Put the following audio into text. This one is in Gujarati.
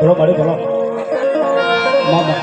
બોલો બાળી બોલો મામા